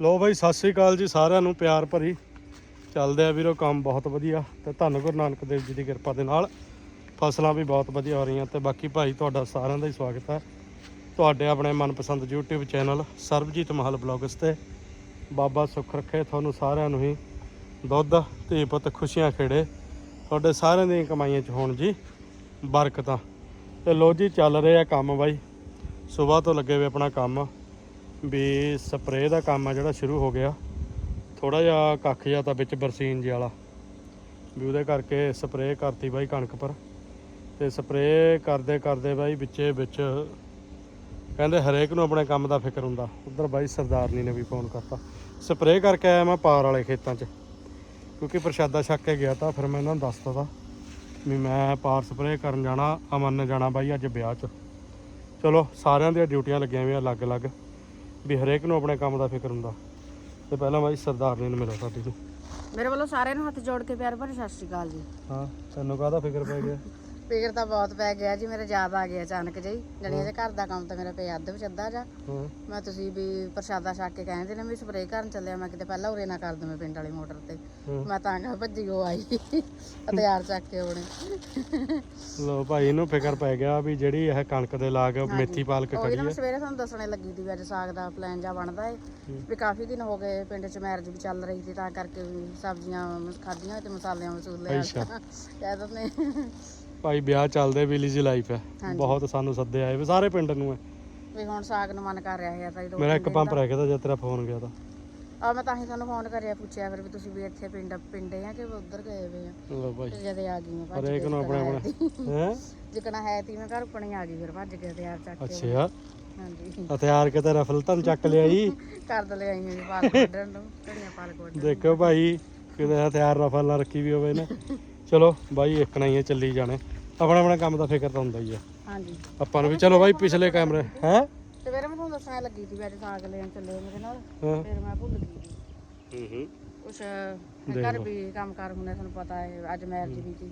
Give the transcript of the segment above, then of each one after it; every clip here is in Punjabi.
ਲੋ ਬਾਈ, ਸਤਿ ਸ੍ਰੀ ਅਕਾਲ ਜੀ ਸਾਰਿਆਂ ਨੂੰ, ਪਿਆਰ ਭਰੀ। ਚੱਲਦੇ ਆ ਵੀਰੋ ਕੰਮ ਬਹੁਤ ਵਧੀਆ ਤੇ ਧੰਨ ਗੁਰੂ ਨਾਨਕ ਦੇਵ ਜੀ ਦੀ ਕਿਰਪਾ ਦੇ ਨਾਲ। ਫਸਲਾਂ ਵੀ ਬਹੁਤ ਵਧੀਆ ਹੋ ਰਹੀਆਂ ਤੇ ਬਾਕੀ ਭਾਈ ਤੁਹਾਡਾ ਸਾਰਿਆਂ ਦਾ ਹੀ ਸਵਾਗਤ ਹੈ। ਤੁਹਾਡੇ ਆਪਣੇ ਮਨਪਸੰਦ YouTube ਚੈਨਲ ਸਰਬਜੀਤ ਮਹਲ ਬਲੌਗਸ ਤੇ। ਬਾਬਾ ਸੁੱਖ ਰੱਖੇ ਤੁਹਾਨੂੰ ਸਾਰਿਆਂ ਨੂੰ ਹੀ। ਦੁੱਧ, ਧੀ ਪੁੱਤ, ਖੁਸ਼ੀਆਂ ਖੇੜੇ। ਤੁਹਾਡੇ ਸਾਰਿਆਂ ਦੀਆਂ ਕਮਾਈਆਂ 'ਚ ਹੋਣ ਜੀ ਬਰਕਤਾਂ। ਤੇ ਲੋ ਜੀ, ਚੱਲ ਰਿਹਾ ਕੰਮ ਬਾਈ। ਸਵੇਰ ਤੋਂ ਲੱਗੇ ਹੋਏ ਆਪਣਾ ਕੰਮ। ਵੀ ਸਪਰੇਅ ਦਾ ਕੰਮ ਆ ਜਿਹੜਾ ਸ਼ੁਰੂ ਹੋ ਗਿਆ। ਥੋੜਾ ਜਿਹਾ ਕੱਖ ਜਿਹਾ ਤਾਂ ਵਿੱਚ ਬਰਸੀਨ ਜੀ ਵਾਲਾ। ਵੀ ਉਹਦੇ ਕਰਕੇ ਸਪਰੇਅ ਕਰਤੀ ਬਾਈ ਕਣਕ ਪਰ। ਤੇ ਸਪਰੇਅ ਕਰਦੇ ਕਰਦੇ ਬਾਈ ਵਿੱਚੇ ਵਿੱਚ ਕਹਿੰਦੇ ਹਰੇਕ ਨੂੰ ਆਪਣੇ ਕੰਮ ਦਾ ਫਿਕਰ ਹੁੰਦਾ। ਉਧਰ ਬਾਈ ਸਰਦਾਰਨੀ ਨੇ ਵੀ ਫੋਨ ਕਰਤਾ। ਸਪਰੇਅ ਕਰਕੇ ਆਇਆ ਮੈਂ ਪਾਰ ਵਾਲੇ ਖੇਤਾਂ 'ਚ। ਕਿਉਂਕਿ ਪ੍ਰਸ਼ਾਦਾ ਛੱਕ ਕੇ ਗਿਆ ਤਾਂ ਫਿਰ ਮੈਂ ਇਹਨਾਂ ਨੂੰ ਦੱਸਤਾ ਤਾ ਵੀ ਮੈਂ ਪਾਰ ਸਪਰੇਅ ਕਰਨ ਜਾਣਾ, ਅਮਨ ਨੇ ਜਾਣਾ ਬਾਈ ਅੱਜ ਵਿਆਹ 'ਚ। ਚਲੋ ਸਾਰਿਆਂ ਦੀਆਂ ਡਿਊਟੀਆਂ ਲੱਗੀਆਂ ਹੋਈਆਂ ਅਲੱਗ-ਅਲੱਗ। ਵੀ ਹਰੇਕ ਨੂੰ ਆਪਣੇ ਕੰਮ ਦਾ ਫਿਕਰ ਹੁੰਦਾ। ਤੇ ਪਹਿਲਾਂ ਬਾਈ ਸਰਦਾਰਨੀ ਨੂੰ ਮਿਲੋ ਸਾਡੀ ਨੂੰ ਮੇਰੇ ਵੱਲੋਂ ਸਾਰਿਆਂ ਨੂੰ ਹੱਥ ਜੋੜ ਕੇ ਪਿਆਰ ਭਰੀ ਸਤਿ ਸ਼੍ਰੀ ਅਕਾਲ ਜੀ। ਹਾਂ ਤੈਨੂੰ ਕਾਹਦਾ ਫਿਕਰ ਪੈ ਗਿਆ? ਫਿਕਰ ਤਾਂ ਬਹੁਤ ਪੈ ਗਿਆ ਜੀ ਮੇਰੇ ਯਾਦ ਆ ਗਿਆ ਅਚਾਨਕ ਜਿਹੀ ਜਣੀ ਇਹਦੇ ਘਰ ਦਾ ਕੰਮ ਤਾਂ ਮੇਰਾ ਪਿਆ ਅੱਧ ਵਿੱਚ ਅੱਧਾ ਜਾ ਹਾਂ। ਮੈਂ ਤੁਸੀਂ ਵੀ ਪ੍ਰਸ਼ਾਦਾ ਛੱਕ ਕੇ ਕਹਿੰਦੇ ਨੇ ਵੀ ਸਪਰੇਅ ਕਰਨ ਚੱਲਿਆ ਮੈਂ ਕਿਤੇ ਪਹਿਲਾਂ ਉਰੇ ਨਾ ਕਰ ਦਵਾਂ ਪਿੰਡ ਵਾਲੀ ਮੋਟਰ ਤੇ। ਮੈਂ ਤਾਂ ਕਹਾਂ ਭੱਜੀ ਉਹ ਆਈ ਹਥਿਆਰ ਚੱਕ ਕੇ ਉਹਨੇ। ਲੋ ਭਾਈ ਨੂੰ ਫਿਕਰ ਪੈ ਗਿਆ ਵੀ ਜਿਹੜੀ ਇਹ ਕਣਕ ਦੇ ਲਾਗ ਮੇਥੀ ਪਾਲਕ ਉਹ ਖੜੀ ਨਾ ਹੈ। ਸਵੇਰੇ ਤੁਹਾਨੂੰ ਦੱਸਣੇ ਲੱਗੀ ਵੀ ਅੱਜ ਸਾਗ ਦਾ ਪਲਾਨ ਜਾ ਬਣਦਾ ਏ। ਵੀ ਕਾਫੀ ਦਿਨ ਹੋ ਗਏ ਪਿੰਡ 'ਚ ਮੈਰਿਜ ਵੀ ਚੱਲ ਰਹੀ ਸੀ ਤਾਂ ਕਰਕੇ ਸਬਜ਼ੀਆਂ ਖਾਧੀਆਂ ਤੇ ਮਸਾਲਿਆਂ ਮਸੂਲੇ ਅੱਛਾ। ਕਹਿ ਦਿੰਦੇ। ਭਾਈ ਵਿਆਹ ਚੱਲਦੇ ਬਿਲੀ ਜੀ ਲਾਈਫ ਹੈ। ਹਾਂਜੀ। ਬਹੁਤ ਸਾਨੂੰ ਸੱਦੇ ਆਏ ਵੀ ਸਾਰੇ ਪਿੰਡ ਨੂੰ ਹੈ। ਵੀ ਹੁਣ ਸਾਗ ਨੂੰ ਮਨ ਕਰ ਰਿਹਾ ਹੈ ਤਾਂ ਜਦੋਂ ਮੇਰਾ ਇੱਕ ਪੰਪ ਰਹਿ ਗਿਆ ਤਾਂ ਜਦ ਤੇਰਾ ਫੋਨ ਗਿਆ ਤਾਂ। ਆ ਮੈਂ ਤਾਂ ਹੀ ਤੁਹਾਨੂੰ ਫੋਨ ਕਰਿਆ ਪੁੱਛਿਆ ਫਿਰ ਵੀ ਤੁਸੀਂ ਵੀ ਇੱਥੇ ਪਿੰਡ ਪਿੰਡੇ ਆ ਕਿ ਉਧਰ ਗਏ ਵੇ ਆ? ਲੋ ਭਾਈ। ਤੇ ਜਦੇ ਆ ਗਈ ਮੈਂ ਭੱਜ ਹਰੇਕ ਕੇ ਨੂੰ ਆਪਣੇ ਆਪਣੇ। ਹੈ? ਜਿਕਣਾ ਹੈ ਤੀ ਮੈਂ ਘਰ ਪਣੀ ਆ ਗਈ ਫਿਰ ਭੱਜ ਕੇ ਤਿਆਰ ਚੱਕ ਕੇ। ਅੱਛਾ। ਹਾਂਜੀ। ਹਥਿਆਰ ਕਿਤੇ ਰਫਲ ਤਾਂ ਚੱਕ ਲਿਆ ਜੀ ਕਰ ਦਲੇ ਆਈ ਮੇਰੀ ਪਾਲਕ ਵੱਢਣ ਨੂੰ ਘੜੀਆਂ ਪਾਲਕ ਵੱਢਣ ਦੇਖੋ ਭਾਈ ਕਿਤੇ ਹਥਿਆਰ ਰਫਲ ਨਾ ਰੱਖੀ ਵੀ ਹੋਵੇ ਨਾ। ਚਲੋ ਬਾਈ ਇੱਕ ਨਾ ਹੀ ਚੱਲੀ ਜਾਣੇ। ਆਪਣਾ ਆਪਣਾ ਕੰਮ ਦਾ ਫਿਕਰ ਤਾਂ ਹੁੰਦਾ ਹੀ ਆ। ਹਾਂਜੀ। ਆਪਾਂ ਨੂੰ ਵੀ ਚਲੋ ਬਾਈ ਪਿਛਲੇ ਕੈਮਰੇ। ਹੈ? ਤੇ ਫਿਰ ਮੈਂ ਤੁਹਾਨੂੰ ਦੱਸਣ ਲੱਗੀ ਸੀ ਵੀ ਅੱਜ ਸਾਗ ਲੈਣ ਚੱਲੇ ਮੇਰੇ ਨਾਲ। ਹਾਂ। ਫਿਰ ਮੈਂ ਭੁੱਲ ਗਈ ਹੂੰ ਹੂੰ। ਕੁਛ ਘਰ ਵੀ ਕੰਮ ਕਾਰ ਹੁੰਦੇ ਤੁਹਾਨੂੰ ਪਤਾ ਹੈ ਅੱਜ ਮੈਰਿਜ ਵੀ ਸੀ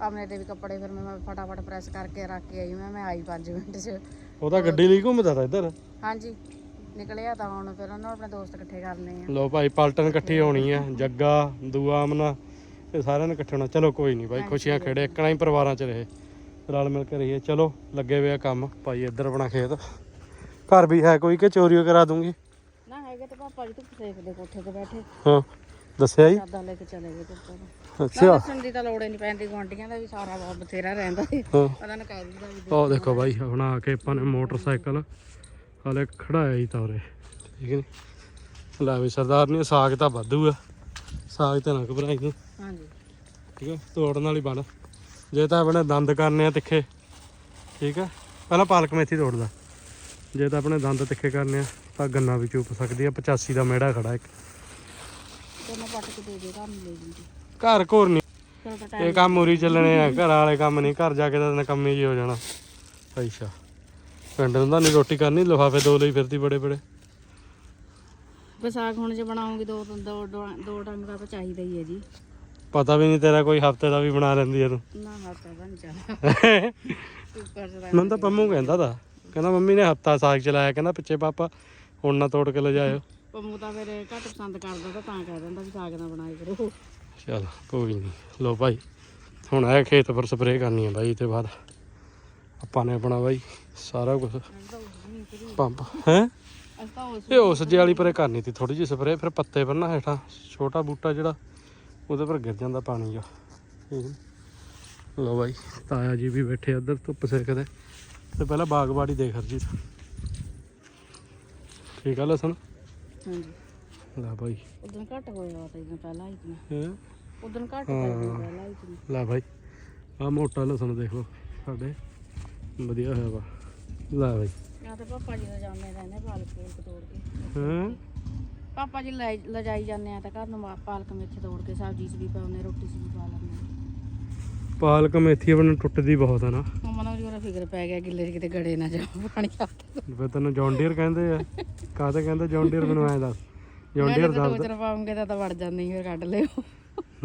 ਆਪਣੇ ਤੇ ਵੀ ਕੱਪੜੇ ਫਿਰ ਮੈਂ ਫਟਾਫਟ ਪ੍ਰੈਸ ਕਰਕੇ ਰੱਖ ਕੇ ਆਈ ਮੈਂ ਮੈਂ ਆਈ 5 ਮਿੰਟ 'ਚ। ਉਹ ਤਾਂ ਗੱਡੀ ਲਈ ਘੁੰਮਦਾ ਤਾ ਇੱਧਰ। ਹਾਂਜੀ। ਨਿਕਲਿਆ ਤਾਂ ਹੁਣ ਫਿਰ ਉਹਨਾਂ ਆਪਣੇ ਦੋਸਤ ਇਕੱਠੇ ਕਰਨੇ ਆ। ਲੋ ਭਾਈ ਪਲਟਨ ਇਕੱਠੀ ਹੋਣੀ ਆ ਜੱਗਾ ਦੂਆ ਅਮਨਾ। ਇਹ ਸਾਰਿਆਂ ਨੇ ਇਕੱਠੇ ਹੋਣਾ। ਚਲੋ ਕੋਈ ਨਹੀਂ ਭਾਈ ਖੁਸ਼ੀਆਂ ਖੇੜੇ ਇੱਕਣਾ ਹੀ ਪਰਿਵਾਰਾਂ 'ਚ ਰਹੇ। ਰਲ ਮਿਲ ਕੇ ਰਹੀਏ। ਚਲੋ ਲੱਗੇ ਹੋਏ ਆ ਕੰਮ। ਭਾਈ ਇੱਧਰ ਆਪਣਾ ਖੇਤ। ਘਰ ਵੀ ਹੈ ਕੋਈ ਕਿ ਚੋਰੀਓ ਕਰਾ ਦੂੰਗੀ? ਨਾ ਹੈਗੇ ਤੇ ਪਾਪਾ ਜੀ ਧੁੱਪ ਸੇਕਦੇ ਕੋਠੇ ਤੇ ਬੈਠੇ। ਹਾਂ ਦੱਸਿਆ ਜੀ? ਸਾਦਾ ਲੈ ਕੇ ਚਲੇ ਗਏ ਧੁੱਪ ਤੋਂ। ਅੱਛਾ। ਦੱਸਣ ਦੀ ਤਾਂ ਲੋੜ ਹੀ ਨਹੀਂ ਪੈਂਦੀ ਗੁਆਂਢੀਆਂ ਦਾ ਵੀ ਸਾਰਾ ਬਹੁਤ ਬਥੇਰਾ ਰਹਿੰਦਾ ਹੈ ਹਾਂ। ਉਹਨਾਂ ਨੇ ਕਹਿ ਦਿੱਤਾ ਵੀ ਉਹ ਦੇਖੋ ਭਾਈ ਹੁਣ ਆ ਕੇ ਆਪਾਂ ਨੇ ਮੋਟਰਸਾਈਕਲ। ਹਲੇ ਖੜਾਇਆ ਹੀ ਤੌਰੇ ਠੀਕ ਹੈ ਲੈ ਵੀ ਸਰਦਾਰ ਨੇ ਸਾਗ ਤਾਂ ਵਾਧੂ ਆ। ਸਾਗ ਤੇ ਨਾ ਘਬਰਾਈ ਤੂੰ ਹਾਂਜੀ। ਠੀਕ ਹੈ ਤੋੜਨ ਵਾਲੀ ਬਣ। ਜੇ ਤਾਂ ਆਪਣੇ ਦੰਦ ਕਰਨੇ ਆ ਤਿੱਖੇ। ਠੀਕ ਹੈ ਪਹਿਲਾਂ ਪਾਲਕ ਮੇਥੀ ਤੋੜਦਾ ਜੇ ਤਾਂ ਆਪਣੇ ਦੰਦ ਤਿੱਖੇ ਕਰਨੇ ਆ ਤਾਂ ਗੰਨਾ ਵੀ ਚੂਪ ਸਕਦੀ ਆ। 85 ਦਾ ਮੇੜਾ ਖੜਾ ਇੱਕ। ਤੇ ਮੈਂ ਪੱਟ ਕੇ ਦੇ ਦੇ ਘਰ ਲੈ ਘਰ ਘੋਰ ਨਹੀਂ ਇਹ ਕੰਮ ਉਰੀ ਚੱਲਣੇ ਆ। ਘਰ ਵਾਲੇ ਕੰਮ ਨਹੀਂ ਘਰ ਜਾ ਕੇ ਤਾਂ ਨਕੰਮੀ ਜੀ ਹੋ ਜਾਣਾ। ਅੱਛਾ। ਪਿੰਡ ਨੂੰ ਤਾਂ ਨਹੀਂ ਰੋਟੀ ਕਰਨੀ। ਲਿਫਾਫੇ ਦੋ ਲਈ ਫਿਰਦੀ ਬੜੇ ਬੜੇ। ਸਾਗ ਹੁਣ ਜੇ ਬਣਾਉਂਗੀ ਦੋ ਦੋ ਦੋ ਟਾਈਮ ਦਾ ਤਾਂ ਚਾਹੀਦਾ ਹੀ ਹੈ ਜੀ। ਪਤਾ ਵੀ ਨਹੀਂ ਤੇਰਾ ਕੋਈ ਹਫ਼ਤੇ ਦਾ ਵੀ ਬਣਾ ਲੈਂਦੀ ਆ ਤੂੰ। ਨਾ ਹੱਥਾਂ ਬਣ ਜਾ ਕੁੱਕਰ ਚ ਮੈਨੂੰ ਤਾਂ ਪੰਮੂ ਕਹਿੰਦਾ ਮੰਮੀ ਨੇ ਹਫਤਾ ਸਾਗ ਚਲਾਇਆ। ਕਹਿੰਦਾ ਪਿੱਛੇ ਪਾਪਾ ਹੁਣ ਨਾ ਤੋੜ ਕੇ ਲਿਜਾਇਓ। ਪੰਮੂ ਤਾਂ ਫਿਰ ਘੱਟ ਪਸੰਦ ਕਰਦਾ ਤਾਂ ਤਾਂ ਕਹਿ ਦਿੰਦਾ ਵੀ ਸਾਗ ਨਾ ਬਣਾਏ ਕਰੋ। ਚਲ ਕੋਈ ਨਹੀਂ ਲੋ ਭਾਈ ਹੁਣ ਆਇਆ ਖੇਤ ਪਰ ਸਪਰੇਅ ਕਰਨੀ ਹੈ ਬਾਈ ਇਹ ਤੇ ਬਾਅਦ। ਆਪਾਂ ਨੇ ਆਪਣਾ ਬਾਈ ਸਾਰਾ ਕੁਝ ਪੰਪ ਹੈ? ਇਹ ਉਸ ਜੇ ਵਾਲੀ ਪਰੇ ਕਰਨੀ ਤੀ ਥੋੜੀ ਜਿਹੀ ਸਪਰੇਅ ਫਿਰ ਪੱਤੇ ਪਰ ਨਾ ਹੇਠਾਂ ਛੋਟਾ ਬੂਟਾ ਜਿਹੜਾ ਉਹਦੇ ਪਰ ਗਿਰ ਜਾਂਦਾ ਪਾਣੀ ਜਾ ਲੋ ਬਾਈ ਤਾਇਆ ਜੀ ਵੀ ਬੈਠੇ ਉਧਰ ਧੁੱਪ ਸੇਕਦੇ ਤੇ ਪਹਿਲਾਂ ਬਾਗਬਾੜੀ ਦੇਖ ਹਰਜੀਤ। ਠੀਕ ਆ ਲਸਣ? ਹਾਂਜੀ। ਲੈ ਬਾਈ। ਉਦੋਂ ਘੱਟ ਹੋਇਆ ਤਾਂ ਇਦੋਂ ਪਹਿਲਾਂ ਹੀ ਹੈਂ? ਉਦੋਂ ਘੱਟ ਹੋਇਆ ਪਹਿਲਾਂ ਹੀ ਲੈ ਬਾਈ ਆ ਮੋਟਾ ਲਸਣ ਦੇਖੋ ਸਾਡੇ। ਵਧੀਆ ਹੋਇਆ ਵਾ। ਲੈ ਬਾਈ। ਜਾਂ ਤੇ ਪਾਪਾ ਜੀ ਦਾ ਜਾਂਦੇ ਰਹਿੰਦੇ ਪਾਲਕ ਪੂਲਕ ਤੋੜ ਕੇ। ਹਾਂ। ਪਾਪਾ ਜੀ ਲੈ ਲਜਾਈ ਜਾਂਦੇ ਆ ਤਾਂ ਘਰ ਨੂੰ ਮਾ- ਪਾਲਕ ਮੇਥੇ ਤੋੜ ਕੇ ਸਬਜ਼ੀ 'ਚ ਵੀ ਪਾਉਂਦੇ ਰੋਟੀ 'ਚ ਵੀ ਪਾ ਲੈਂਦੇ ਆ। ਪਾਲਕ ਮੇਥੀ ਆਪਣੀ ਟੁੱਟਦੀ ਬਹੁਤ ਆ ਨਾ। ਮੰਮਾ ਨੂੰ ਜੋਰਾ ਫਿਕਰ ਪੈ ਗਿਆ ਗਿੱਲੇ 'ਚ ਕਿਤੇ ਗੜੇ ਨਾ ਜਾ ਪਾਣੀ ਆ ਫਿਰ ਤੈਨੂੰ ਜੌਂਡੀਅਰ ਕਹਿੰਦੇ ਆ। ਕਾਹਤੇ ਕਹਿੰਦੇ? ਜੌਂਡੀਅਰ ਮੈਨੂੰ ਐਂ ਦੱਸ। ਜੌਂਡੀਅਰ ਦੋ ਦੱਸਦਾ। ਚਰ ਪਾਉਂਗੇ ਤਾਂ ਤਾਂ ਵੜ ਜਾਂਦੇ ਫਿਰ ਕੱਢ ਲਿਓ।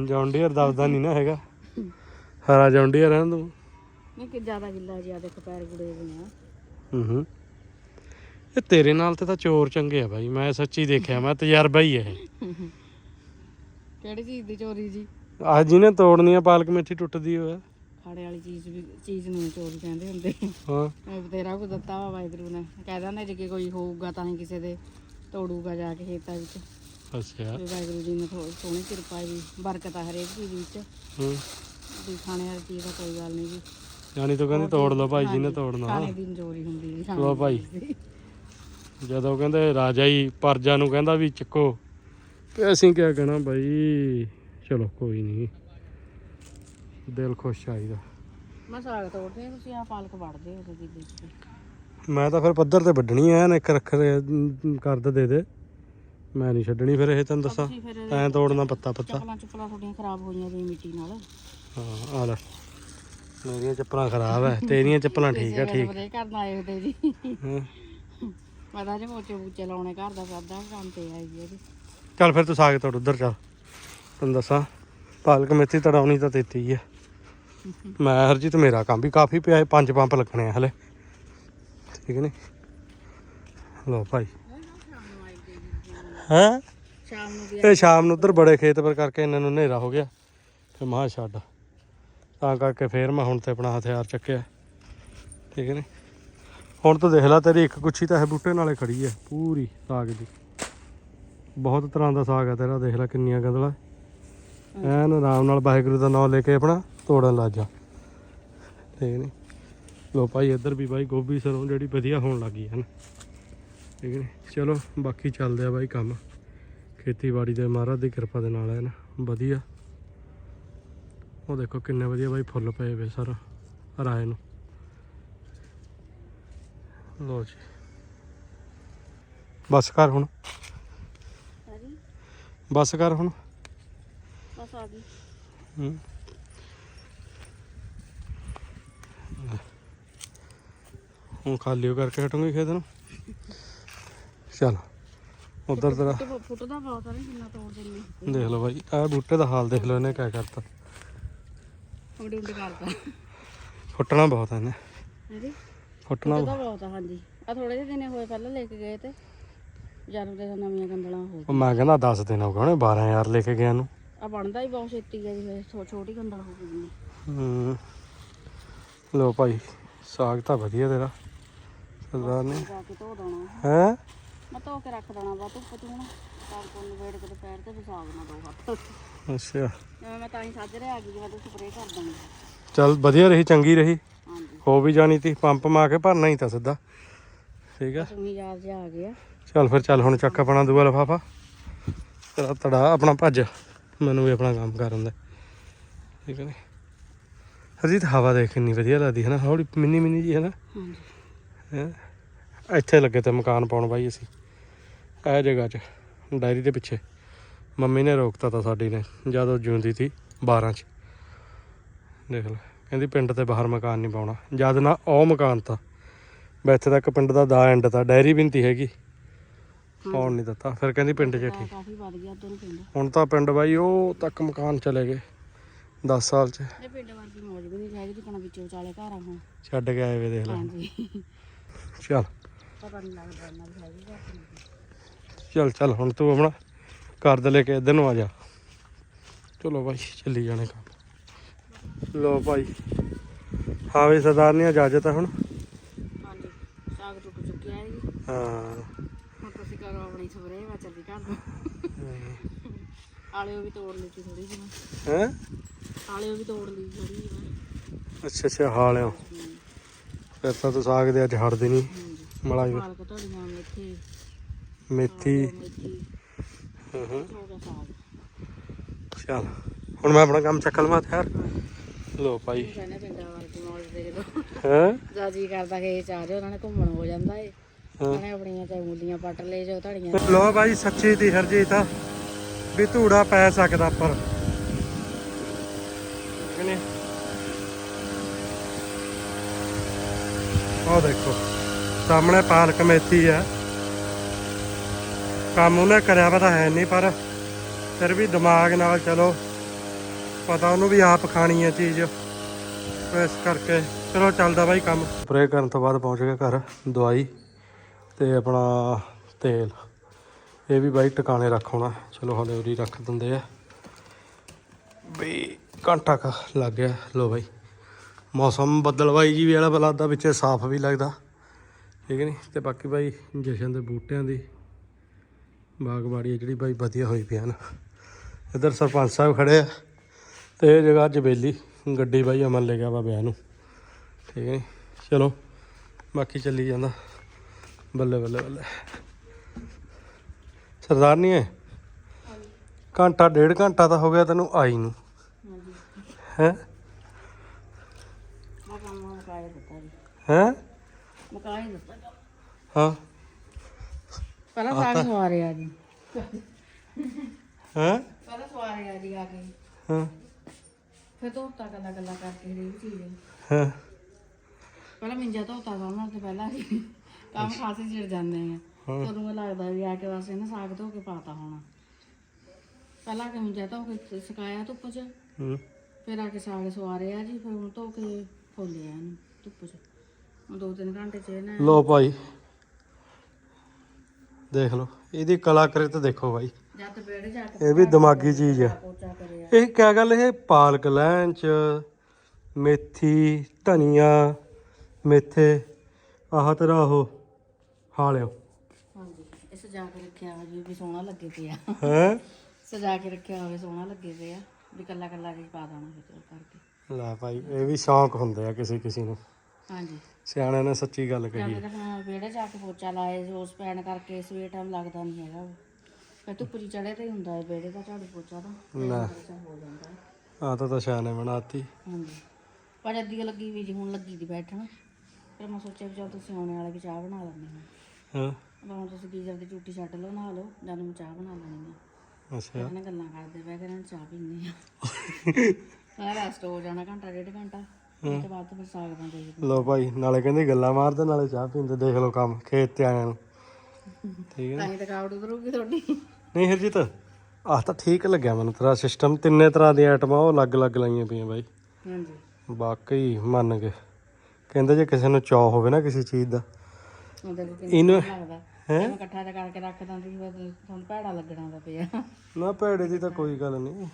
ਜੌਂਡੀਅਰ ਦੱਸਦਾ ਨਹੀਂ ਨਾ ਹੈਗਾ। ਹਰਾ ਜੌਂਡੀਅਰ ਹੈ ਤੂੰ ਨਹੀਂ ਕਿ ਜ਼ਿਆਦਾ ਗਿੱਲਾ ਜਿਆ ਦੇਖੋ ਪੈਰ ਗੁੜੇ ਹੋਏ ਆ। ਹੂੰ ਹੂੰ। ਇਹ ਤੇਰੇ ਨਾਲ ਤੇ ਤਾਂ ਚੋਰ ਚੰਗੇ ਆ ਬਾਈ ਮੈਂ ਸੱਚੀ ਦੇਖਿਆ ਮੈਂ ਤਜਰਬਾ ਹੀ ਇਹ। ਕਿਹੜੀ ਚੀਜ਼ ਦੀ ਚੋਰੀ ਜੀ? ਅੱਜ ਜਿਹਨੇ ਤੋੜਨੀ ਆ ਪਾਲਕ ਮੇਥੀ ਟੁੱਟਦੀ ਹੋਇਆ। ਖਾੜੇ ਵਾਲੀ ਚੀਜ਼ ਵੀ ਚੀਜ਼ ਨੂੰ ਚੋਰੀ ਕਹਿੰਦੇ ਹੁੰਦੇ। ਹਾਂ। ਮੈਂ ਬਤੇਰਾ ਕੋ ਦਿੱਤਾ ਵਾ ਵਾਹਿਗੁਰੂ ਨੇ। ਕਹਿ ਦਿੰਦੇ ਜੇ ਕਿ ਕੋਈ ਹੋਊਗਾ ਤਾਂ ਹੀ ਕਿਸੇ ਦੇ ਤੋੜੂਗਾ ਜਾ ਕੇ ਖੇਤਾਂ ਵਿੱਚ। ਅੱਛਾ। ਵੀ ਵਾਹਿਗੁਰੂ ਜੀ ਨੇ ਥੋੜੀ ਸੋਹਣੀ ਕਿਰਪਾ ਜੀ ਬਰਕਤ ਆ ਹਰੇਕ ਚੀਜ਼ ਵਿੱਚ। ਹੂੰ। ਵੀ ਖਾਣੇ ਵਾਲੀ ਚੀਜ਼ ਦਾ ਕੋਈ ਗੱਲ ਨਹੀਂ ਜੀ। ਯਾਨੀ ਤੂੰ ਕਹਿੰਦੀ ਤੋੜ ਲਓ ਭਾਈ ਜੀ ਨੇ ਹਾਂਜੀ, ਤੋੜਨਾ। ਖਾਣੇ ਦੀ ਚੋਰੀ ਹੁੰਦੀ ਜੀ ਖਾਣੇ ਲਓ ਭਾਈ। ਦੀ। ਜਦੋਂ ਕਹਿੰਦੇ ਰਾਜਾ ਹੀ ਪਰਜਾ ਨੂੰ ਕਹਿੰਦਾ ਵੀ ਚੱਕੋ ਤੇ ਅਸੀਂ ਕਿਆ ਕਹਿਣਾ ਬਾਈ ਚਲੋ ਕੋਈ ਨਹੀਂ ਦਿਲ ਖੁਸ਼ ਚਾਹੀਦਾ ਮੈਂ ਸਾਗ ਤੋੜਦੇ ਆ, ਤੁਸੀਂ ਆ ਪਾਲਕ ਵੜਦੇ ਹੋ ਤੁਸੀਂ ਵਿੱਚ ਮੈਂ ਤਾਂ ਫਿਰ ਪੱਧਰ ਤੇ ਵੱਢਣੀ ਐ ਇੱਕ ਰੱਖ ਕਰਦ ਦੇ ਦੇ ਮੈਂ ਨਹੀਂ ਛੱਡਣੀ ਫਿਰ ਇਹ ਤੈਨੂੰ ਦੱਸਾਂ ਤੁਸੀਂ ਫਿਰ ਐਂ ਤੋੜਨਾ ਪੱਤਾ ਪੱਤਾ। ਚੱਪਲਾਂ ਚੁੱਪਲਾਂ ਤੁਹਾਡੀਆਂ ਖਰਾਬ ਹੋਈਆਂ ਜੀ ਮਿੱਟੀ ਨਾਲ। ਹਾਂ ਆ ਲੈ। ਮੇਰੀਆਂ ਚੱਪਲਾਂ ਖਰਾਬ ਐ ਤੇਰੀਆਂ ਚੱਪਲਾਂ ਠੀਕ ਐ ਠੀਕ। ਬਰੇ ਕਰਨ ਆਏ ਹੁੰਦੇ ਜੀ। ਹਾਂ। ਮੈਂ ਜੇ ਮੋਚੇ ਬੂਚੇ ਲਾਉਣੇ, ਘਰ ਦਾ ਸਾਦਾ ਕੰਮ ਤੇ ਆਈ ਜੀ। ਇਹਦੀ ਚੱਲ ਫਿਰ ਤੂੰ ਸਾਗ ਤੋੜ, ਉਧਰ ਚੱਲ। ਤੈਨੂੰ ਦੱਸਾਂ, ਪਾਲਕ ਮੇਥੀ ਤੜਾਉਣੀ ਤਾਂ ਤੇਤੀ ਹੀ ਐ ਮੈਂ ਹਰਜੀਤ, ਮੇਰਾ ਕੰਮ ਵੀ ਕਾਫੀ ਪਿਆ ਹੈ ਪੰਜ ਪੰਪ ਲੱਗਣੇ ਆ ਹਲੇ। ਠੀਕ ਨੇ? ਲੋ ਭਾਈ। ਹੈ? ਸ਼ਾਮ ਨੂੰ ਵੀ ਸ਼ਾਮ ਨੂੰ ਉਧਰ ਬੜੇ ਖੇਤ ਪਰ ਕਰਕੇ ਇਹਨਾਂ ਨੂੰ ਹਨੇਰਾ ਹੋ ਗਿਆ। ਫਿਰ ਮਾਂ ਛੱਡ। ਤਾਂ ਕਰਕੇ ਫੇਰ ਮੈਂ ਹੁਣ ਤੇ ਆਪਣਾ ਹਥਿਆਰ ਚੱਕਿਆ। ਠੀਕ ਨੇ? ਹੁਣ ਤਾਂ ਦੇਖ ਲੈ ਤੇਰੀ ਇੱਕ ਗੁੱਛੀ ਤਾਂ ਇਹ ਬੂਟੇ ਨਾਲੇ ਖੜੀ ਹੈ ਪੂਰੀ ਸਾਗ ਦੀ। ਬਹੁਤ ਤਰ੍ਹਾਂ ਦਾ ਸਾਗ ਹੈ ਤੇਰਾ, ਦੇਖ ਲੈ ਕਿੰਨੀਆਂ ਗੰਦਲਾ ਐਨ ਆਰਾਮ ਨਾਲ ਵਾਹਿਗੁਰੂ ਦਾ ਨਾਮ ਲੈ ਕੇ ਆਪਣਾ ਤੋੜਨ ਲੱਗ ਜਾ। ਠੀਕ ਨੇ? ਲੋ ਭਾਈ ਇੱਧਰ ਵੀ ਬਾਈ ਗੋਭੀ ਸਰੋਂ ਜਿਹੜੀ ਵਧੀਆ ਹੋਣ ਲੱਗੀ ਹੈ ਨਾ। ਠੀਕ ਨੇ? ਚਲੋ ਬਾਕੀ ਚੱਲਦੇ ਆ ਬਾਈ ਕੰਮ। ਖੇਤੀਬਾੜੀ ਦੇ ਮਹਾਰਾਜ ਦੀ ਕਿਰਪਾ ਦੇ ਨਾਲ ਹੈ ਨਾ, ਵਧੀਆ। ਉਹ ਦੇਖੋ ਕਿੰਨੇ ਵਧੀਆ ਬਾਈ ਫੁੱਲ ਪਏ ਵੇ ਸਰ ਰਾਏ ਨੂੰ। ਲੋ ਜੀ। ਬਸ ਕਰ ਹੁਣ। ਬਸ ਕਰ ਹੁਣ। ਬਸ ਆ ਗਈ। ਹੂੰ। ਹੁਣ ਖਾਲੀ ਓ ਕਰਕੇ ਹਟੂੰਗੇ ਖੇਤ ਨੂੰ। ਚਲ ਉਧਰ ਤੇਰਾ ਬਹੁਤ ਆ ਤੋੜ ਦੇਖ ਲਓ ਬਾਈ ਆਹ ਬੂਟੇ ਦਾ ਹਾਲ ਦੇਖ ਲਓ ਇਹਨੇ ਕਿਆ ਕਰਤਾ। ਉੰਡੇ ਉੰਡੇ ਕਰਦਾ ਫੁੱਟਣਾ ਬਹੁਤ ਹੈ ਇਹਨੇ। ਹਾਂਜੀ। ਫੁੱਟਣਾ ਫੁੱਟਦਾ ਬਹੁਤ ਆ ਹਾਂਜੀ। ਆ ਥੋੜੇ ਜਿਹੇ ਦਿਨੇ ਹੋਏ ਪਹਿਲਾਂ ਲੈ ਕੇ ਗਏ ਤੇ ਜਨਮ ਦੇ ਨਵੀਆਂ ਗੰਦਲਾਂ ਹੋ ਉਹ ਮੈਂ ਕਹਿੰਦਾ 10 ਦਿਨ ਹੋ ਗਏ ਉਹਨੇ 12000 ਲੈ ਕੇ ਗਿਆ ਨੂੰ। ਆ ਬਣਦਾ ਹੀ ਬਹੁਤ ਛੇਤੀ ਹੈ ਜੀ ਛੋ- ਛੋਟੀ ਗੰਦਲ ਹੋ ਗਈ ਹੂੰ। ਲੋ ਭਾਈ ਸਾਗ ਤਾਂ ਵਧੀਆ ਤੇਰਾ। ਸਰਦਾਰ ਨੇ। ਜਾ ਕੇ ਧੋ ਦੇਣਾ। ਹੈ? ਮੈਂ ਧੋ ਕੇ ਰੱਖ ਦੇਣਾ ਵਾ ਧੁੱਪ ਚ ਹੁਣ। ਤਾਂ ਕੋਲ ਵੇੜ ਕੇ ਦੁਪਹਿਰ ਤੇ ਵਿਸਾਗ ਨਾ ਦੋ ਹੱਥ। ਅੱਛਾ। ਜਿਵੇਂ ਮੈਂ ਤਾਂ ਹੀ ਸਾਜਰੇ ਆ ਗਈ ਜਿਵੇਂ ਤੂੰ ਸਪਰੇਅ ਕਰ ਦੇਣੀ ਚੱਲ ਵਧੀਆ ਰਹੀ ਚੰਗੀ ਰਹੀ। ਹੋ ਵੀ ਜਾਣੀ ਤੀ ਪੰਪ ਮਾ ਕੇ ਭਰਨਾ ਹੀ ਤਾਂ ਸਿੱਧਾ। ਠੀਕ ਆ। ਸੁਣੀ ਯਾਦ ਜਿਹਾ ਆ ਗਿਆ। ਚੱਲ ਫਿਰ ਚੱਲ ਹੁਣ ਚੱਕ ਆਪਣਾ ਦੂਆ ਲਫਾਫਾ। ਤੇਰਾ ਤੜਾ ਆਪਣਾ ਭੱਜ ਮੈਨੂੰ ਵੀ ਆਪਣਾ ਕੰਮ ਕਰਨ ਦੇ। ਠੀਕ ਹੈ ਨੀ? ਹਰਜੀਤ ਹਵਾ ਦੇਖ ਕਿੰਨੀ ਵਧੀਆ ਲੱਗਦੀ ਹੈ ਨਾ ਹੌਲੀ ਮਿੰਨੀ ਮਿੰਨੀ ਜੀ ਹੈ ਨਾ। ਹੈਂ? ਇੱਥੇ ਲੱਗੇ ਤੇ ਮਕਾਨ ਪਾਉਣ ਬਾਈ ਅਸੀਂ। ਇਹ ਜਗ੍ਹਾ 'ਚ ਡਾਇਰੀ ਦੇ ਪਿੱਛੇ। ਮੰਮੀ ਨੇ ਰੋਕਤਾ ਤਾਂ ਸਾਡੀ ਨੇ ਜਦੋਂ ਜਿਉਂਦੀ ਸੀ 12 'ਚ। ਦੇਖ ਲੈ। ਕਹਿੰਦੀ ਪਿੰਡ ਤੇ ਬਾਹਰ ਮਕਾਨ ਨਹੀਂ ਪਾਉਣਾ। ਜਦ ਨਾ ਉਹ ਮਕਾਨ ਤਾਂ ਇੱਥੇ ਤੱਕ ਪਿੰਡ ਦਾ ਦਾ ਐਂਡ ਤਾਂ ਡਾਇਰੀ ਵੀ ਨਹੀਂ ਹੈਗੀ। ਪਾਉਣ ਨਹੀਂ ਦਿੱਤਾ। ਫਿਰ ਕਹਿੰਦੀ ਪਿੰਡ 'ਚ ਠੀਕ। ਕਾਫੀ ਵੱਧ ਗਿਆ ਉਧਰ ਨੂੰ ਪਿੰਡ। ਹੁਣ ਤਾਂ ਪਿੰਡ ਬਾਈ ਉਹ ਤੱਕ ਮਕਾਨ ਚਲੇ ਗਏ 10 ਸਾਲ 'ਚ। ਇਹ ਪਿੰਡ ਵਰਗੀ ਮੌਜ ਵੀ ਨਹੀਂ ਹੈਗੀ ਜਿਕਣਾ ਵਿੱਚੋਂ ਵਿਚਾਲੇ ਘਰ ਆ ਹੁਣ। ਛੱਡ ਕੇ ਆਏ ਵੇ ਦੇਖ ਲੈ। ਹਾਂਜੀ। ਚੱਲ। ਪਤਾ ਨਹੀਂ ਲੱਗਦਾ ਹੈਗੀ। ਚੱਲ ਚੱਲ ਹੁਣ ਤੂੰ ਆਪਣਾ ਘਰ ਦੇ ਲੈ ਕੇ ਇੱਧਰ ਨੂੰ ਆ ਜਾ। ਚਲੋ ਭਾਈ ਚੱਲੀ ਜਾਣੇ ਕੰਮ। ਲੋ ਭਾਈ ਹਾਂ ਵੀ ਸਰਦਾਰ ਨੇ ਇਜਾਜ਼ਤ ਹੈ ਹੁਣ। ਹਾਂਜੀ ਸਾਗ ਟੁੱਟ ਚੁੱਕਿਆ ਹੈ ਜੀ। ਹਾਂ। ਹੁਣ ਤੁਸੀਂ ਕਰੋ ਆਪਣੀ ਸਪਰੇਅ ਮੈਂ ਚੱਲੀ ਘਰ ਨੂੰ ਆਲਿਓ ਵੀ ਤੋੜ ਲਈ ਥੋੜੀ ਜਿਹੀ ਹੈ? ਆਲਿਓ ਵੀ ਤੋੜ ਲਈ ਥੋੜੀ ਜਿਹੀ ਅੱਛਾ ਅੱਛਾ ਹਾਲਿਓ। ਫਿਰ ਤਾਂ ਤੂੰ ਸਾਗ ਦੇ ਅੱਜ ਹਟਦੇ ਨਹੀਂ ਮਲਾਈ ਪਾਲਕ ਧੜੀਆਂ ਮੇਥੇ। ਮੇਥੀ। ਹਾਂ ਹਾਂ। ਚੱਲ ਹੁਣ ਮੈਂ ਆਪਣਾ ਕੰਮ ਚੱਕ ਲਵਾਂ ਯਾਰ ਲੋ ਭਾਈ। ਉਹ ਕਹਿੰਦੇ ਪਿੰਡਾਂ ਵਰਗੀ ਮੌਜ ਦੇ ਜਦੋਂ ਹੈ? ਜਾ ਜੀ ਕਰਦਾ ਕਿ ਇਹ ਚਾਹ ਜਾਓ ਉਹਨਾਂ ਨੇ ਘੁੰਮਣ ਹੋ ਜਾਂਦਾ ਏ। ਹਾਂ। ਉਹਨੇ ਆਪਣੀਆਂ ਚਾਹੇ ਮੂਲੀਆਂ ਪੱਟ ਲੈ ਜੋ ਧੜੀਆਂ ਲੋ ਭਾਈ ਸੱਚੀ ਦੀ ਹਰਜੀਤ ਆ ਵੀ ਧੂੜਾ ਪੈ ਸਕਦਾ ਪਰ। ਕਿਨੇ ਦੇਖੋ ਸਾਹਮਣੇ ਪਾਲਕ ਮੇਥੀ ਆ। ਕੰਮ ਉਹਨੇ ਕਰਿਆ ਪਤਾ ਹੈ ਨਹੀਂ ਪਰ ਫਿਰ ਵੀ ਦਿਮਾਗ ਨਾਲ ਚਲੋ। ਪਤਾ ਉਹਨੂੰ ਵੀ ਆਪ ਖਾਣੀ ਹੈ ਚੀਜ਼। ਇਸ ਕਰਕੇ ਚਲੋ ਚੱਲਦਾ ਬਾਈ ਕੰਮ। ਸਪਰੇਅ ਕਰਨ ਤੋਂ ਬਾਅਦ ਪਹੁੰਚ ਗਿਆ ਘਰ, ਦਵਾਈ ਤੇ ਆਪਣਾ ਤੇਲ। ਇਹ ਵੀ ਬਾਈ ਟਿਕਾਣੇ ਰੱਖ ਹੋਣਾ। ਚਲੋ ਹਲੇ ਉਰੀ ਰੱਖ ਦਿੰਦੇ ਆ। ਵੀ ਘੰਟਾ ਕ ਲੱਗ ਗਿਆ। ਲੋ ਬਾਈ। ਮੌਸਮ ਬਦਲਵਾਈ ਜੀ ਵੀ ਵਾਲਾ ਬਲਾਦਾ ਵਿੱਚ ਸਾਫ਼ ਵੀ ਲੱਗਦਾ। ਠੀਕ ਨਹੀਂ ਤੇ ਬਾਕੀ ਬਾਈ ਜਸ਼ਨ ਦੇ ਬੂਟਿਆਂ ਦੀ ਬਾਗਬਾੜੀ ਹੈ ਜਿਹੜੀ ਬਾਈ ਵਧੀਆ ਹੋਈ ਪਈ ਨਾ। ਇੱਧਰ ਸਰਪੰਚ ਸਾਹਿਬ ਖੜੇ ਆ। ਤੇ ਇਹ ਜਗ੍ਹਾ ਅੱਜ ਬੇਲੀ ਗੱਡੀ ਬਾਈ ਅਮਨ ਲੈ ਗਿਆ ਵਾ ਵਿਆਹ ਨੂੰ। ਠੀਕ ਹੈ ਚਲੋ ਬਾਕੀ ਚੱਲੀ ਜਾਂਦਾ। ਬੱਲੇ ਬੱਲੇ ਬੱਲੇ। ਸਰਦਾਰ ਨਹੀਂ ਹੈ? ਘੰਟਾ ਡੇਢ ਘੰਟਾ ਤਾਂ ਹੋ ਗਿਆ ਤੈਨੂੰ ਆਈ ਨੂੰ। ਹੈ? ਹੈ? ਮੁਕਾਏ ਦਿੱਤਾ। ਹਾਂ। ਪਹਿਲਾਂ ਸਾਗ ਸਵਾਰੇ ਆ ਜੀ। ਹੈ? ਪਹਿਲਾਂ ਸਵਾਰੇ ਆ ਜੀ ਆ ਕੇ। ਹਾਂ। ਫਿਰ ਧੋਤਾ ਗੱਲਾਂ ਗੱਲਾਂ ਕਰਕੇ ਹਰੇਕ ਚੀਜ਼ ਹਾਂ। ਪਹਿਲਾਂ ਮਿੰਜਾ ਧੋਤਾ ਵਾ ਉਹਨਾਂ ਤੇ ਪਹਿਲਾਂ ਹੀ ਕੰਮ ਖਾਸੇ ਚਿਰ ਜਾਂਦੇ ਆ। ਤੁਹਾਨੂੰ ਇਹ ਲੱਗਦਾ ਵੀ ਆ ਕੇ ਬਸ ਇਹਨੇ ਸਾਗ ਧੋ ਕੇ ਪਾਤਾ ਹੋਣਾ। ਪਹਿਲਾਂ ਕਿ ਮਿੰਜਾ ਧੋ ਕੇ ਸੁਕਾਇਆ ਧੁੱਪ 'ਚ। ਹੂੰ। ਫਿਰ ਆ ਕੇ ਸਾਗ ਸਵਾਰਿਆ ਜੀ ਫਿਰ ਹੁਣ ਧੋ ਕੇ ਫੋਲਿਆ ਇਹਨੂੰ ਧੁੱਪ 'ਚ। ਹੁਣ ਦੋ ਤਿੰਨ ਘੰਟੇ 'ਚ ਇਹਨੇ ਲੋ ਭਾਈ। ਦੇਖ ਲਓ ਇਹਦੀ ਕਲਾਕ੍ਰਿਤ ਦੇਖੋ ਭਾਈ। ਜਦ ਪੇੜ ਜਾ ਕੇ ਇਹ ਵੀ ਦਿਮਾਗੀ ਚੀਜ਼ ਆ। ਪੋਚਾ ਕਰਿਆ। ਇਹ ਕਿਆ ਗੱਲ ਇਹ? ਪਾਲਕ ਲੈਂਚ ਮੇਥੀ ਧਨੀਆ ਮੇਥੇ ਆਹ ਤੇਰਾ ਉਹ ਹਾਲਿਓ ਹਾਂਜੀ ਇਹ ਸਜਾ ਕੇ ਰੱਖਿਆ ਵਾ ਜੀ ਵੀ ਸੋਹਣਾ ਲੱਗੇ ਪਿਆ। ਹੈ? ਸਜਾ ਕੇ ਰੱਖਿਆ ਹੋਵੇ ਸੋਹਣਾ ਲੱਗੇ ਪਿਆ। ਵੀ ਕੱਲਾ ਕੱਲਾ ਜੀ ਪਾ ਦੇਣਾ ਵਿੱਚ ਕਰਕੇ। ਲੈ ਭਾਈ ਇਹ ਵੀ ਸ਼ੌਂਕ ਹੁੰਦੇ ਆ ਕਿਸੇ ਕਿਸੇ ਨੂੰ। ਹਾਂਜੀ। ਸਿਆਣਿਆਂ ਨੇ ਸੱਚੀ ਗੱਲ ਕਹੀ। ਜਦ ਤੱਕ ਮੈਂ ਵਿਹੜੇ ਜਾ ਕੇ ਪੋਚਾ ਲਾਏ ਉਸ ਪੈਣ ਕਰਕੇ ਸਵੇਰ ਟਾਈਮ ਲੱਗਦਾ ਨਹੀਂ ਹੈਗਾ। ਉਹ। ਫਿਰ ਧੁੱਪ ਜੀ ਚੜੇ ਤੇ ਹੀ ਹੁੰਦਾ ਹੈ ਵਿਹੜੇ ਦਾ ਝਾੜੂ ਪੋਚਾ ਤਾਂ। ਲੈ। ਅੱਛਾ ਹੋ ਜਾਂਦਾ। ਹੈ। ਆ ਤਾਂ ਤਾਂ ਸਿਆਣੇ ਬਣਾਤੀ। ਹਾਂਜੀ। ਪਰ ਅੱਧੀ ਲੱਗੀ ਵੀ ਜੀ ਹੁਣ ਲੱਗੀ ਦੀ ਬੈਠਣ ਫਿਰ ਮੈਂ ਸੋਚਿਆ ਵੀ ਚੱਲ ਤੁਸੀਂ ਆਉਣੇ ਵਾਲੇ ਵੀ ਚਾਹ ਬਣਾ ਲੈਂਦੇ ਹਾਂ ਹਾਂ। ਪਰ ਹੁਣ ਤੁਸੀਂ ਗੀਜ਼ਰ ਦੀ ਟੂਟੀ ਛੱਡ ਲਓ ਨਹਾ ਲਓ ਜਦ ਮੈਂ ਚਾਹ ਬਣਾ ਲੈਣੀ ਆ। ਅੱਛਾ। ਇਹਨਾਂ ਗੱਲਾਂ ਕਰਦੇ ਬਹਿ ਕੇ ਇਹਨਾਂ ਨੂੰ ਚਾਹ ਪੀਂਦੇ ਆ। ਮੈਂ ਰੈਸਟ ਹੋ ਜਾਣਾ ਘੰਟਾ ਡੇਢ ਘੰਟਾ। ਉਸ ਤੋਂ ਬਾਅਦ ਫਿਰ ਸਾਗ ਬਣ ਜਾਈਦਾ ਲੋ ਭਾਈ ਨਾਲੇ ਕਹਿੰਦੇ ਗੱਲਾਂ ਮਾਰਦੇ ਨਾਲੇ ਚਾਹ ਪੀਂਦੇ ਦੇਖ ਲਓ ਕੰਮ ਖੇਤ ਤੇ ਆਇਆਂ ਨੂੰ। ਠੀਕ ਹੈ ਤਾਂ ਹੀ ਥਕਾਵਟ ਉਤਰੂਗੀ ਤੁਹਾਡੀ। ਨਹੀਂ ਹਰਜੀਤ? ਆਹ ਤਾਂ ਠੀਕ ਲੱਗਿਆ ਮੈਨੂੰ ਤੇਰਾ ਸਿਸਟਮ ਤਿੰਨੇ ਤਰ੍ਹਾਂ ਦੀਆਂ ਆਈਟਮਾਂ ਉਹ ਅਲੱਗ-ਅਲੱਗ ਲਾਈਆਂ ਪਈਆਂ ਬਾਈ। ਹਾਂਜੀ। ਵਾਕਈ ਮੰਨ ਕੇ ਕਹਿੰਦੇ ਜੇ ਕਿਸੇ ਨੂੰ ਚਾਅ ਹੋਵੇ ਨਾ ਕਿਸੇ ਚੀਜ਼ ਦਾ। ਇਹਨੂੰ ਹੈ? ਮੈਂ ਇਕੱਠਾ ਜਿਹਾ ਕਰਕੇ ਰੱਖ ਦਿੰਦੀ ਸੀ ਤੁਹਾਨੂੰ ਭੈੜਾ ਲੱਗਣਾ ਦਾ ਪਿਆ। ਨਾ ਭੈੜੇ ਦੀ ਤਾਂ ਕੋਈ ਗੱਲ ਨਹੀਂ।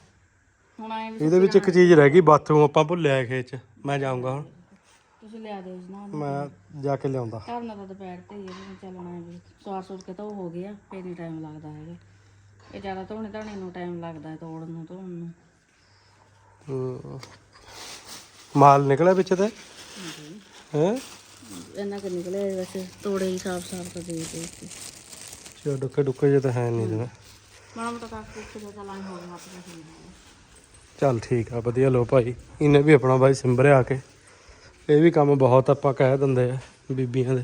ਹੁਣ ਆਏ ਵੀ ਇਹਦੇ ਵਿੱਚ ਇੱਕ ਚੀਜ਼ ਰਹਿ ਗਈ ਬਾਥਰੂਮ ਆਪਾਂ ਭੁੱਲਿਆ ਖੇਤ ਚ। ਮੈਂ ਜਾਊਂਗਾ ਹੁਣ। ਤੁਸੀਂ ਲਿਆ ਦਿਓ ਜੀ ਨਾ ਮੈਂ ਜਾ ਕੇ ਲਿਆਉਂਦਾ। ਕਰਨਾ ਤਾਂ ਦੁਪਹਿਰ ਤੇ ਹੀ ਹੈ ਚੱਲਣਾ ਹੈ ਵੀ। ਸਵਾਰ ਸੂਰ ਕੇ ਤਾਂ ਉਹ ਹੋ ਗਿਆ ਫੇਰ ਨਹੀਂ ਟਾਈਮ ਲੱਗਦਾ ਹੈਗਾ। ਇਹ ਜ਼ਿਆਦਾ ਧੋਣੇ ਧਾਣੇ ਨੂੰ ਟਾਈਮ ਲੱਗਦਾ ਤੋੜਨ ਨੂੰ ਧੋਣ ਨੂੰ। ਮਾਲ ਨਿਕਲਿਆ ਵਿੱਚ ਤੇ? ਹੈ? ਇੰਨਾ ਕਿ ਨਿਕਲਿਆ ਵੈਸੇ ਤੋੜੇ ਹੀ ਸਾਫ਼ ਸਾਫ਼ ਤਾਂ ਦੇ ਦੇ ਕੇ ਚੋ ਡੁੱਕੇ ਡੁੱਕੇ ਜੇ ਤਾਂ ਹੈ ਨਹੀਂ ਜਨਾ ਮਾੜਾ ਮੋਟਾ ਕੱਖ ਕੁੱਖ ਜਿਹਾ ਤਾਂ ਲਾਈ ਹੋ ਗਿਆ ਹੱਥ ਦਾ ਚੱਲ ਠੀਕ ਆ ਵਧੀਆ ਲੋ ਭਾਈ। ਇਹਨੇ ਵੀ ਆਪਣਾ ਬਾਈ ਸਿੰਬਰਿਆ ਆ ਕੇ। ਇਹ ਵੀ ਕੰਮ ਬਹੁਤ ਆਪਾਂ ਕਹਿ ਦਿੰਦੇ ਆ ਬੀਬੀਆਂ ਦੇ।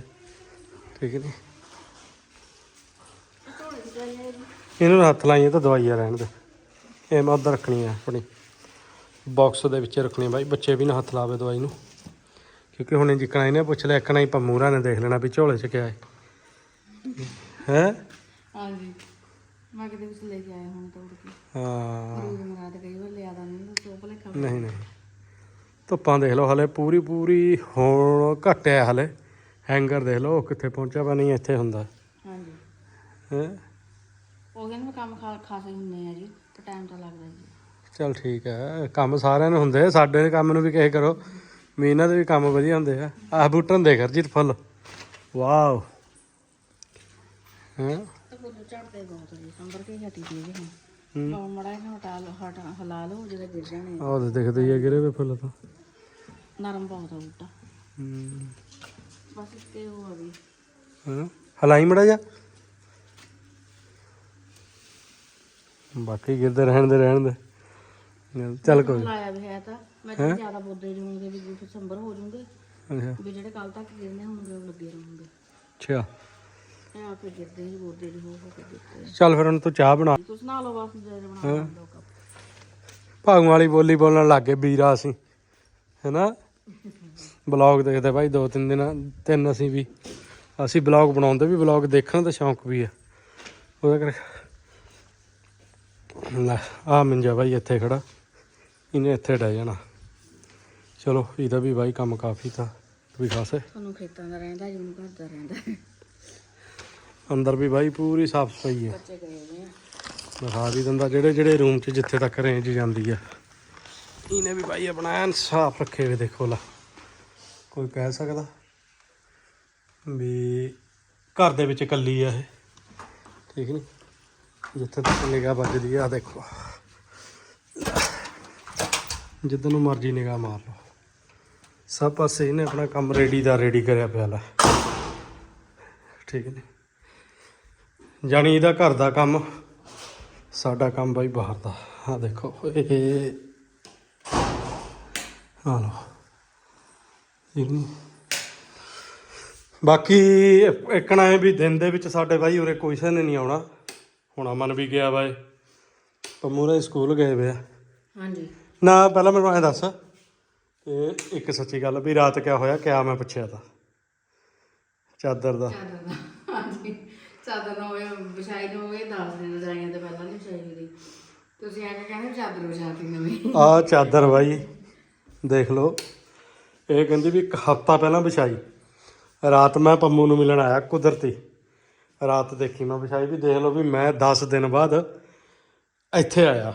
ਠੀਕ ਨਹੀਂ ਇਹਨੂੰ ਹੱਥ ਲਾਈਏ ਤਾਂ ਦਵਾਈਆਂ ਰਹਿਣ ਦੇ। ਇਹ ਮੈਂ ਉੱਧਰ ਰੱਖਣੀ ਆ ਆਪਣੀ। ਬਾਕਸ ਦੇ ਵਿੱਚ ਰੱਖਣੀ ਬਾਈ। ਬੱਚੇ ਵੀ ਨਾ ਹੱਥ ਲਾਵੇ ਦਵਾਈ ਨੂੰ। ਕਿਉਂਕਿ ਹੁਣੇ ਜਿੱਕਣਾ ਇਹਨੇ ਪੁੱਛ ਲਿਆ ਇੱਕਣਾ ਹੀ ਪੰਮੂਰਾ ਨੇ ਦੇਖ ਲੈਣਾ ਵੀ ਝੋਲੇ 'ਚ ਕਿਆ ਹੈ। ਹੈ? ਹਾਂਜੀ। ਮੈਂ ਕਿਤੇ ਵਿੱਚ ਲੈ ਕੇ ਆਇਆ ਹੁਣ ਤੋੜ ਕੇ। ਹਾਂ। ਫਰੀਦ ਮਰਾ ਤੇ ਕਈ ਵਾਰ ਲਿਆਦਾ ਨਹੀਂ ਸੋਪ ਲੈ ਖਾ ਨਹੀਂ ਨਹੀਂ। ਧੁੱਪਾਂ ਦੇਖ ਲਓ ਹਲੇ ਪੂਰੀ ਪੂਰੀ ਹੁਣ ਘਟਿਆ ਹਲੇ। ਹੈਂਗਰ ਦੇਖ ਲਓ ਕਿੱਥੇ ਪਹੁੰਚਿਆ ਵਾ ਨਹੀਂ ਇੱਥੇ ਹੁੰਦਾ। ਹਾਂਜੀ। ਹੈ? ਉਹਦੇ ਨੂੰ ਕੰਮ ਖਾ ਖਾਸੇ ਹੁੰਦੇ ਆ ਜੀ ਤੇ ਟਾਈਮ ਤਾਂ ਲੱਗਦਾ ਜੀ ਚਲ ਠੀਕ ਹੈ ਕੰਮ ਸਾਰਿਆਂ ਨੂੰ ਹੁੰਦੇ ਆ, ਸਾਡੇ ਦੇ ਕੰਮ ਨੂੰ ਵੀ ਕਹੇ ਕਰੋ। ਵੀ ਇਹਨਾਂ ਦੇ ਵੀ ਕੰਮ ਵਧੀਆ ਹੁੰਦੇ ਆ। ਆਹ ਬੂਟਨ ਦੇਖ ਹਰਜੀਤ ਫੁੱਲ। ਵਾਓ। ਹੈ? ਤਾਂ ਫੁੱਲ ਝੜਦੇ ਬਹੁਤ ਜੀ ਸੰਭਰ ਕੇ ਹੀ ਹਟੀ ਦੀ ਜੀ ਹੁਣ। ਹੁਣ ਮੜਾ ਇਹਨੂੰ ਹਟਾ ਲਓ ਹਟਾ ਹਲਾ ਲਓ ਜਦੋਂ ਗਿਰ ਜਾਣੇ ਆ। ਆਹ ਦਿਖਦੇ ਹੀ ਆ ਗਿਰੇ ਵੇ ਫੁੱਲ ਤਾਂ। ਨਰਮ ਬਹੁਤ ਆ ਬੂਟਾ। ਹੂੰ। ਬਸ ਇੱਕੇ ਉਹ ਆ ਵੀ ਹਾਂ? ਹਲਾਈ ਮੜਾ ਜਾ ਬਾਕੀ ਗਿਰਦੇ ਰਹਿਣ ਦੇ ਰਹਿਣ ਦੇ ਚੱਲ ਕੋਈ ਲਾਇਆ ਵੀ ਹੈ ਤਾਂ। ਮੈਂ ਤਾਂ ਜ਼ਿਆਦਾ ਬੋਦੇ ਜੂਗੇ ਵੀ ਫਿਰ ਸੰਭਰ ਹੋ ਜੂਗੇ ਅੱਛਾ। ਵੀ ਜਿਹੜੇ ਕੱਲ ਤੱਕ ਗਿਰਨੇ ਹੋਣਗੇ ਉਹ ਲੱਗੇ ਰਹੂਗੇ। ਅੱਛਾ। ਇਹ ਆਪੇ ਗਿਰਦੇ ਹੀ ਬੋਦੇ ਜਿਹੇ ਹੋ ਹੋ ਕੇ ਦਿੱਤੇ ਚੱਲ ਫਿਰ ਹੁਣ ਤੂੰ ਚਾਹ ਬਣਾ। ਤੁਸੀਂ ਨਾ ਲਓ ਬਸ ਜਿਹੜੇ ਬਣਾ ਲਓ ਕੱਪ ਭਾਗੂ ਵਾਲੀ ਬੋਲੀ ਬੋਲਣ ਲੱਗ ਗਏ ਵੀਰਾ ਅਸੀਂ ਹੈਨਾ? ਬਲੌਗ ਦੇਖਦੇ ਭਾਈ ਦੋ ਤਿੰਨ ਦਿਨ ਤਿੰਨ ਅਸੀਂ ਵੀ। ਅਸੀਂ ਬਲੌਗ ਬਣਾਉਂਦੇ ਵੀ ਬਲੌਗ ਦੇਖਣ ਦਾ ਸ਼ੌਂਕ ਵੀ ਆ। ਉਹਦਾ ਕਰ ਆ ਮਿੰਜਾ ਭਾਈ ਇੱਥੇ ਖੜਾ। ਇਹਨੇ ਇੱਥੇ ਡਹਿ ਜਾਣਾ। ਚਲੋ ਇਹਦਾ ਵੀ ਭਾਈ ਕੰਮ ਕਾਫੀ ਤਾਂ ਵੀ ਖਾਸੇ। ਤੁਹਾਨੂੰ ਖੇਤਾਂ ਦਾ ਰਹਿੰਦਾ ਜੀ ਮੈਨੂੰ ਘਰ ਦਾ ਰਹਿੰਦਾ। ਅੰਦਰ ਵੀ ਬਾਈ ਪੂਰੀ ਸਾਫ਼ ਸਫ਼ਾਈ ਹੈ। ਬੱਚੇ ਗਏ ਹੋਏ ਆ। ਦਿਖਾ ਵੀ ਦਿੰਦਾ ਜਿਹੜੇ ਜਿਹੜੇ ਰੂਮ 'ਚ ਜਿੱਥੇ ਤੱਕ ਰੇਂਜ ਜਾਂਦੀ ਆ। ਇਹਨੇ ਵੀ ਬਾਈ ਆਪਣਾ ਐਨ ਸਾਫ਼ ਰੱਖੇ ਹੋਏ ਦੇਖੋ ਲਾ। ਕੋਈ ਕਹਿ ਸਕਦਾ ਵੀ ਘਰ ਦੇ ਵਿੱਚ ਇਕੱਲੀ ਆ ਇਹ। ਠੀਕ ਨਹੀਂ ਜਿੱਥੇ ਤੱਕ ਨਿਗਾਹ ਵੱਜਦੀ ਆ, ਆਹ ਦੇਖੋ। ਜਿੱਦਾਂ ਨੂੰ ਮਰਜ਼ੀ ਨਿਗਾਹ ਮਾਰ ਲਓ। ਸਭ ਪਾਸੇ ਇਹਨੇ ਆਪਣਾ ਕੰਮ ਰੈਡੀ ਦਾ ਰੈਡੀ ਕਰਿਆ ਪਿਆ ਲਾ। ਠੀਕ ਨਹੀਂ ਜਾਣੀ ਇਹਦਾ ਘਰ ਦਾ ਕੰਮ, ਸਾਡਾ ਕੰਮ ਬਾਈ ਬਾਹਰ ਦਾ। ਆ ਦੇਖੋ। ਇਹ ਆ ਲੋ ਠੀਕ ਬਾਕੀ ਇੱਕਣਾ ਹੈ ਵੀ ਦਿਨ ਦੇ ਵਿੱਚ ਸਾਡੇ ਬਾਈ ਉਰੇ ਕੋਈ ਨੇ ਨਹੀਂ ਆਉਣਾ। ਹੁਣ ਅਮਨ ਵੀ ਗਿਆ ਬਾਏ। ਪੰਮੂਰੇ ਸਕੂਲ ਗਏ ਵੇ ਆ। ਹਾਂਜੀ। ਨਾ ਪਹਿਲਾਂ ਮੈਨੂੰ ਐਂ ਦੱਸ ਕਿ ਇੱਕ ਸੱਚੀ ਗੱਲ ਵੀ ਰਾਤ ਕਿਆ ਹੋਇਆ ਕਿਆ ਮੈਂ ਪੁੱਛਿਆ ਤਾਂ? ਚਾਦਰ ਦਾ। ਚਾਦਰ ਦਾ ਹਾਂਜੀ। ਚਾਦਰ ਨੂੰ ਹੋਏ ਵਿਛਾਈ ਨੂੰ ਹੋਏ 10 ਦਿਨ ਰਜਾਈਆਂ ਤੇ ਪਹਿਲਾਂ ਨਹੀਂ ਵਿਛਾਈ ਹੋਈ ਤੁਸੀਂ ਆ ਕੇ ਕਹਿੰਦੇ ਚਾਦਰ ਵਿਛਾਤੀ ਨਵੀਂ। ਆ ਚਾਦਰ ਬਾਈ ਦੇਖ ਲਓ। ਇਹ ਕਹਿੰਦੀ ਵੀ ਇੱਕ ਹਫਤਾ ਪਹਿਲਾਂ ਵਿਛਾਈ। ਰਾਤ ਮੈਂ ਪੰਮੂ ਨੂੰ ਮਿਲਣ ਆਇਆ ਕੁਦਰਤੀ। ਰਾਤ ਦੇਖੀ ਮੈਂ ਵਿਛਾਈ ਵੀ ਦੇਖ ਲਓ ਵੀ ਮੈਂ 10 ਦਿਨ ਬਾਅਦ ਇੱਥੇ ਆਇਆ।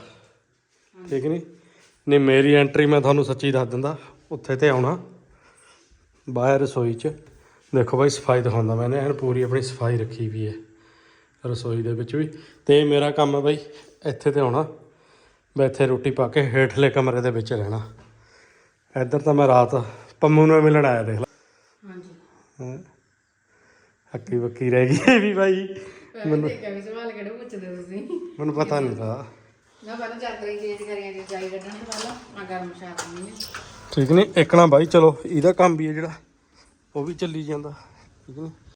ਠੀਕ ਨਹੀਂ ਨਹੀਂ ਮੇਰੀ ਐਂਟਰੀ ਮੈਂ ਤੁਹਾਨੂੰ ਸੱਚੀ ਦੱਸ ਦਿੰਦਾ ਉੱਥੇ ਤੇ ਆਉਣਾ ਬਾਹਰ ਰਸੋਈ 'ਚ। ਦੇਖੋ ਬਾਈ ਸਫ਼ਾਈ ਦਿਖਾਉਂਦਾ ਮੈਨੇ ਐਨ ਪੂਰੀ ਆਪਣੀ ਸਫ਼ਾਈ ਰੱਖੀ ਵੀ ਹੈ ਰਸੋਈ ਦੇ ਵਿੱਚ ਵੀ। ਤੇ ਮੇਰਾ ਕੰਮ ਹੈ ਬਾਈ ਇੱਥੇ ਤੇ ਆਉਣਾ ਮੈਂ ਇੱਥੇ ਰੋਟੀ ਪਾ ਕੇ ਹੇਠਲੇ ਕਮਰੇ ਦੇ ਵਿੱਚ ਰਹਿਣਾ। ਇੱਧਰ ਤਾਂ ਮੈਂ ਰਾਤ ਪੰਮੂ ਨੂੰ ਮਿਲਣ ਆਇਆ ਦੇਖ ਲੈ। ਹਾਂਜੀ। ਹੈਂ। ਹੱਕੀ ਬੱਕੀ ਰਹਿ ਗਈ ਇਹ ਵੀ ਬਾਈ। ਮੈਨੂੰ ਦੇਖਿਆ ਵੀ ਸਵਾਲ ਕਿਹੜੇ ਪੁੱਛਦੇ ਤੁਸੀਂ। ਮੈਨੂੰ ਪਤਾ ਨਹੀਂ ਤਾਂ। ਮੈਂ ਪਹਿਲਾਂ ਚਾਦਰ ਚੇਂਜ ਕਰੀਆਂ ਜੀ ਜਾਈ ਕੱਢਣ ਤੋਂ ਪਹਿਲਾਂ। ਆ ਗਰਮ ਸ਼ਾਤ ਨਹੀਂ ਠੀਕ ਨਹੀਂ ਇੱਕ ਨਾ ਬਾਈ ਚਲੋ ਇਹਦਾ ਕੰਮ ਵੀ ਹੈ ਜਿਹੜਾ ਉਹ ਵੀ ਚੱਲੀ ਜਾਂਦਾ। ਠੀਕ ਨਹੀਂ